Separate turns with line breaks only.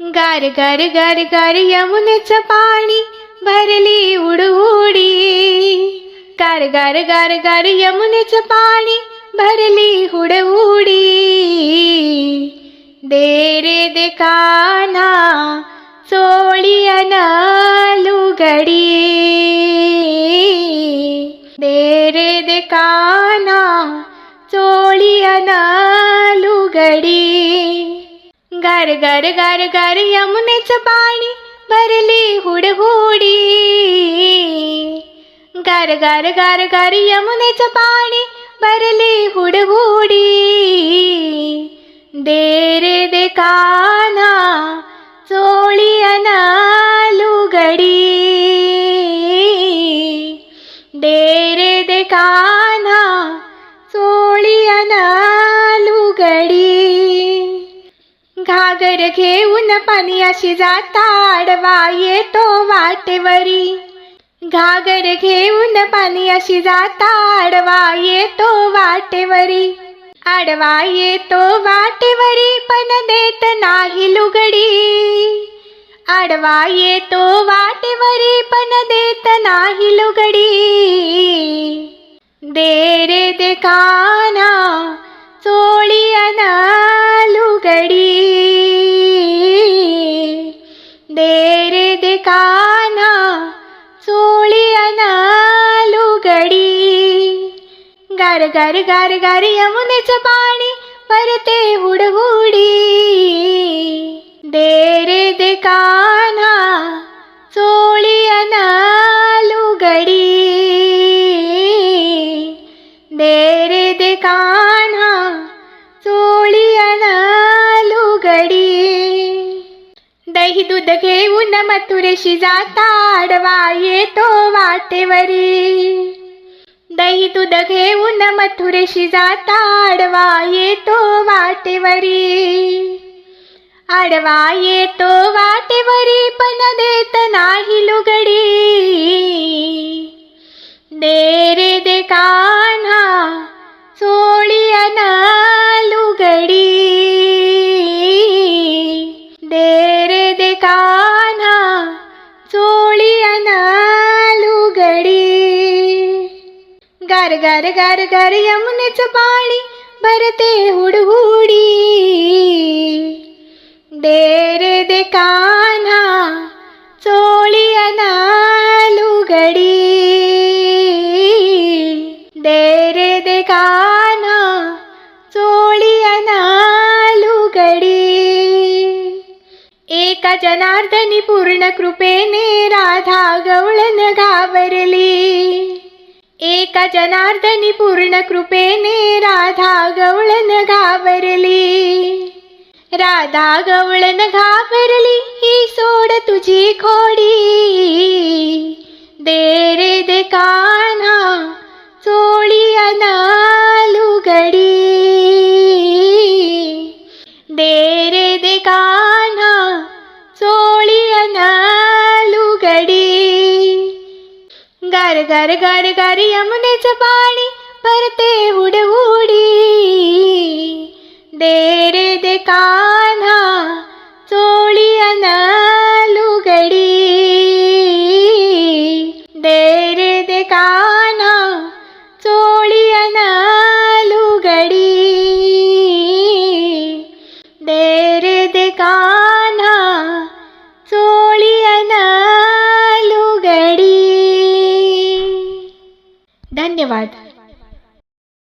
गार गार गार गार यमुनेचं पाणी भरली उडउडी. गार गार गार गार यमुनेचं पाणी भरली हुडउडी दे रे दे काना चोळी अन लुगडी. दे रे दे काना गार गार गार गार यमुनेचं पाणी भरली हुडहुडी. गार गार गार गार यमुनेचं पाणी भरली हुडहुडी. दे रे दे काना चोळी अनालुगडी दे रे दे काना घागर घेऊन पाणी अशी जाता आडवा येतो वाटेवरी. घागर घेऊन पाणी अशी जाता आडवा येतो वाटेवरी आडवा येतो वाटेवरी पण देत नाही लुगडी. आडवा येतो वाटेवरी पण देत नाही लुगडी. दे रे दे काना चोळी दे रे दे काना चोळी अन लुगडी गार गार गार गार यमुनेचं पाणी परते हुडहुडी दे रे दे काना चोळी अन लुगडी दे रे दे कान्हा ही दूध घेऊन मथुरेशी जाता आडवा येतो वाटेवरी. दही दूध घेऊन मथुरेशी जाता आडवा येतो वाटेवरी. आडवा येतो वाटेवरी पण देत नाही लुगडी. गार गार गार गार यमुनेचं पाणी भरते हुडहुडी. दे रे दे कान्हा चोळी अन लुगडी दे रे दे कान्हा चोळी अन एका जनार्दनी पूर्ण कृपेने राधा गवळन घाबरली. एका जनार्दनी पूर्ण कृपेने राधा गवळन घाबरली. राधा गवळन घाबरली ही सोड तुझी खोडी. दे रे दे कान्हा गार गार गार गार यमुनेचं पाणी भरते हुडहुडी. दे रे दे कान्हा चोळी अना धन्यवाद.